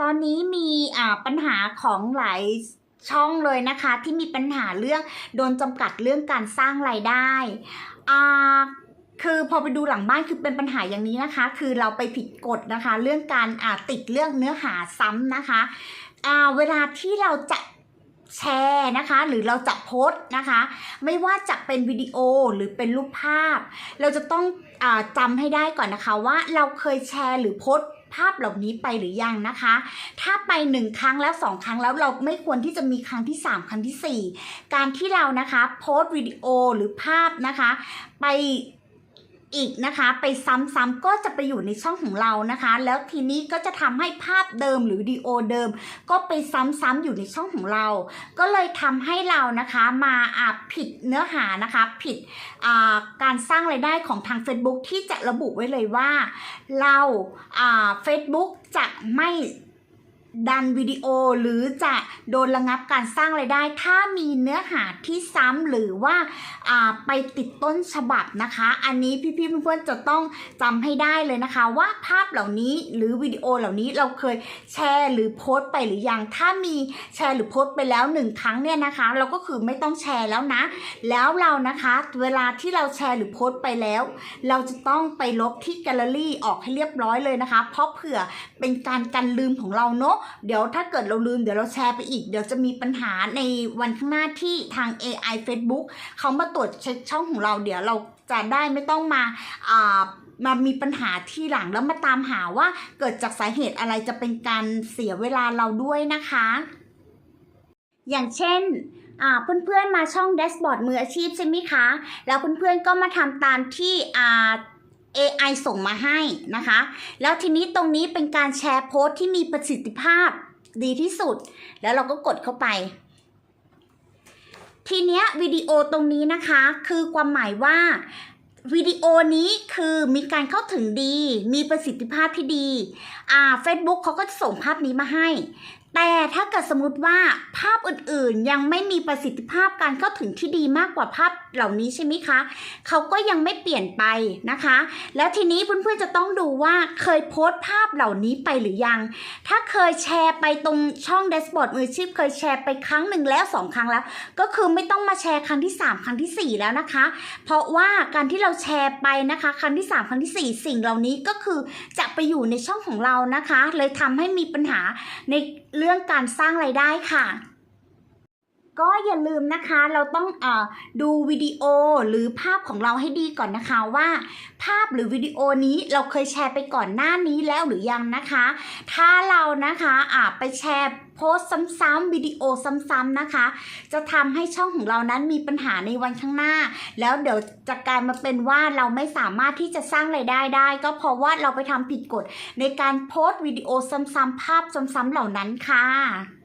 ตอนนี้มีอ่าปัญหาของหลายช่องเลยนะคะที่มีปัญหาเรื่องโดนจำกัดเรื่องการสร้างรายได้อ่าคือพอไปดูหลังบ้านคือเป็นปัญหาอย่างนี้นะคะ คือเราไปผิดกฎนะคะ เรื่องการอ่าติดเรื่องเนื้อหาซ้ำนะคะอ่าเวลาที่เราจะแชร์นะคะ หรือเราจะโพสต์นะคะ ไม่ว่าจะเป็นวิดีโอหรือเป็นรูปภาพ เราจะต้องอจำให้ได้ก่อนนะคะว่าเราเคยแชร์หรือโพสต์ ภาพเหล่านี้ไปหรือยังนะคะ ถ้าไปหนึ่งครั้งแล้วสองครั้งแล้วเราไม่ควรที่จะมีครั้งที่สามครั้งที่สี่การที่เรานะคะโพสต์วิดีโอหรือภาพนะคะ ไป อีกนะคะ ไปซ้ำๆก็จะไปอยู่ในช่องของเรานะคะ แล้วทีนี้ก็จะทำให้ภาพเดิมหรือดีโอเดิม ก็ไปซ้ำๆอยู่ในช่องของเรา ก็เลยทำให้เรานะคะมาอาผิดเนื้อหานะคะ ผิดาการสร้างไรายได้ของทาง Facebook ที่จะระบุไว้เลยว่า เราอ่า Facebook จะไม่ ดันวิดีโอหรือจะโดนระงับการสร้างไรายได้ ถ้ามีเนื้อหาที่ซ้ำหรือว่าาไปติดต้นฉบับนะคะ อันนี้พี่ๆเพื่อนๆจะต้องจำให้ได้เลยนะคะ ว่าภาพเหล่านี้หรือวิดีโอเหล่านี้เราเคยแชร์หรือโพสต์ไปหรือยัง ถ้ามีแชร์หรือโพสต์ไปแล้วหนึ่งครั้งเนี่ยนะคะ เราก็คือไม่ต้องแชร์แล้วนะ แล้วเรานะคะเวลาที่เราแชร์หรือโพสต์ไปแล้ว เราจะต้องไปลบที่แกลเลอรี่ออกให้เรียบร้อยเลยนะคะ เพราะเผื่อเป็นการกันลืมของเราเนาะเดี๋ยวถ้าเกิดเราลืมเดี๋ยวเราแชร์ไปอีก เดี๋ยวจะมีปัญหาในวันข้างหน้าที่ทาง AI Facebook เขามาตรวจเช็คช่องของเราเดี๋ยวเราจะได้ไม่ต้องมาอ่ามามีปัญหาที่หลังแล้วมาตามหาว่าเกิดจากสาเหตุอะไรจะเป็นการเสียเวลาเราด้วยนะคะ อย่างเช่นอ่าเพื่อนๆมาช่องแดชบอร์ดมืออาชีพใช่ไหมคะ แล้วเพื่อนๆก็มาทำตามที่อ่า AI ส่งมาให้นะคะ แล้วทีนี้ตรงนี้เป็นการแชร์โพสต์ที่มีประสิทธิภาพดีที่สุด แล้วเราก็กดเข้าไป ทีเนี้ยวิดีโอตรงนี้นะคะ คือความหมายว่าวิดีโอนี้คือมีการเข้าถึงดี มีประสิทธิภาพที่ดี อ่า Facebook เขาก็จะส่งภาพนี้มาให้ แต่ถ้าเกิดสมมติว่าภาพอื่นๆยังไม่มีประสิทธิภาพการเข้าถึงที่ดีมากกว่าภาพเหล่านี้ใช่ไหมคะเขาก็ยังไม่เปลี่ยนไปนะคะ แล้วทีนี้เพื่อนๆจะต้องดูว่าเคยโพสต์ภาพเหล่านี้ไปหรือยัง ถ้าเคยแชร์ไปตรงช่อง d a s h b o a r d มือชีพเคยแชร์ไปครั้งหนึ่งแล้วสองครั้งแล้ว ก็คือไม่ต้องมาแชร์ครั้งที่ 3 ครั้งทีสี่4 แล้วนะคะ เพราะว่าการที่เราแชร์ไปนะคะ ครั้งที่ 3 ครั้งทีสี่4 สิ่งเหล่านี้ก็คือจะไปอยู่ในช่องของเรานะคะ เลยทำให้มีปัญหาในเรื่องการสร้างไรายได้ค่ะ ก็อย่าลืมนะคะเราต้องอดูวิดีโอหรือภาพของเราให้ดีก่อนนะคะว่า ภาพหรือวิดีโอนี้เราเคยแชร์ไปก่อนหน้านี้แล้วหรือยังนะคะ ถ้าเรานะคะไปแชร์โพสซ้ำๆวิดีโอซ้ำๆนะคะ จะทำให้ช่องของเรานั้นมีปัญหาในวันข้างหน้า แล้วเดี๋ยวจะกลายมาเป็นว่าเราไม่สามารถที่จะสร้างไรายได้ได้ ก็เพราะว่าเราไปทำผิดกฎในการโพสต์วิดีโอซ้ำๆภาพซ้ำๆเหล่านั้นค่ะ